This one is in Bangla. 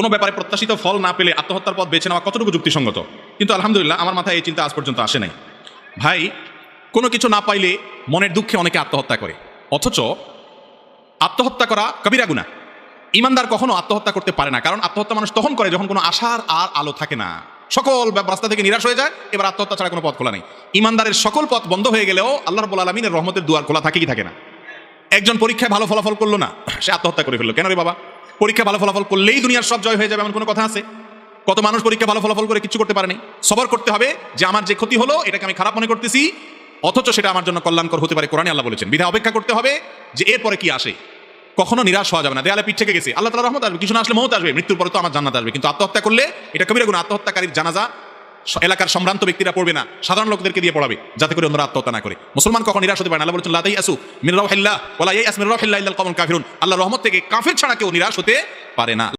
কোনো ব্যাপারে প্রত্যাশিত ফল না পেলে আত্মহত্যার পথ বেছে নেওয়া কতটুকু যুক্তিসঙ্গত? কিন্তু আলহামদুলিল্লাহ, আমার মাথায় এই চিন্তা আজ পর্যন্ত আসে নাই। ভাই, কোনো কিছু না পাইলে মনের দুঃখে অনেকে আত্মহত্যা করে। অথচ আত্মহত্যা করা কবিরা গুণা ইমানদার কখনো আত্মহত্যা করতে পারে না, কারণ আত্মহত্যা মানুষ তখন করে যখন কোনো আশার আর আলো থাকে না। সকল রাস্তা থেকে নিরাশ হয়ে যায়, এবার আত্মহত্যা ছাড়া কোনো পথ খোলা নেই। ইমানদারের সকল পথ বন্ধ হয়ে গেলেও আল্লাহ রব্বুল আলমিনের রহমতের দুয়ার খোলা থাকে কি থাকে না। একজন পরীক্ষায় ভালো ফলাফল করল না, সে আত্মহত্যা করে ফেলল। কেন রে বাবা? পরীক্ষা ভালো ফলাফল করলেই দুনিয়ার সব জয় হয়ে যাবে, এমন কোনো কথা আছে? কত মানুষ পরীক্ষা ভালো ফলাফল করে কিছু করতে পারেনি। সবর করতে হবে যে আমার যে ক্ষতি হলো, এটাকে আমি খারাপ মনে করতেছি, অথচ সেটা আমার জন্য কল্যাণকর হতে পারে, কোরআনে আল্লাহ বলেছেন। বিধা অপেক্ষা করতে হবে যে এরপরে কি আসে। কখনো নিরাশ হওয়া যাবে না, দেয়ালে পিঠ থেকে গেছে। আল্লাহ তালা রহমত আসবে, কিছু না আসলে মহত আসবে, মৃত্যুর পরে তো আমার জান্নাত আসবে। কিন্তু আত্মহত্যা করলে এটা কবিরা গুণ আত্মহত্যাকারীর জানাজা এলাকার সম্ভ্রান্ত ব্যক্তিরা পড়বে না। সাধারণ লোকদেরকে দিয়ে পড়াবে, যাতে করে অন্যরা আত্মহত্যা না করে। মুসলমান কখন নিরাশ হতে পারে না? আল্লাহ বলছেন লাদাই আসু মির রাহিল্লাহ ওলা ইয়াস মির রাহিল্লাহ ইল্লাল কমল কাফিরুন। আল্লাহ রহমত থেকে কাফের ছাড়া কেউ নিরাশ হতে পারে না।